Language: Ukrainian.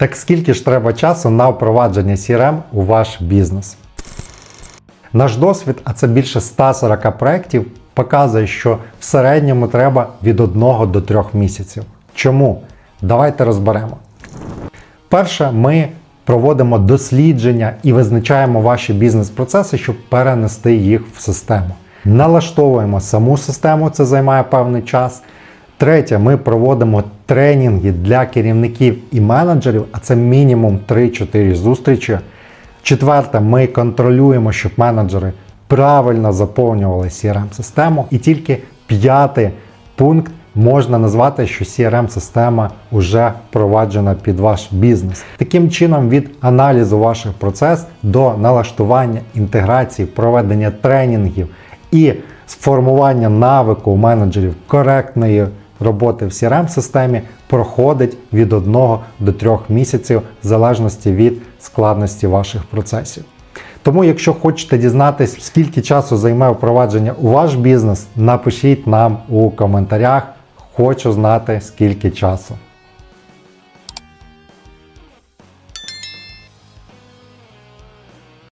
Так скільки ж треба часу на впровадження CRM у ваш бізнес? Наш досвід, а це більше 140 проєктів, показує, що в середньому треба від 1 до 3 місяців. Чому? Давайте розберемо. Перше, ми проводимо дослідження і визначаємо ваші бізнес-процеси, щоб перенести їх в систему. Налаштовуємо саму систему, це займає певний час. Третє, ми проводимо тренінги для керівників і менеджерів, а це мінімум 3-4 зустрічі. Четверте, ми контролюємо, щоб менеджери правильно заповнювали CRM-систему. І тільки п'ятий пункт можна назвати, що CRM-система вже впроваджена під ваш бізнес. Таким чином, від аналізу ваших процесів до налаштування, інтеграції, проведення тренінгів і сформування навику менеджерів коректної роботи в CRM-системі проходить від 1 до 3 місяців в залежності від складності ваших процесів. Тому, якщо хочете дізнатись, скільки часу займе впровадження у ваш бізнес, напишіть нам у коментарях. Хочу знати, скільки часу.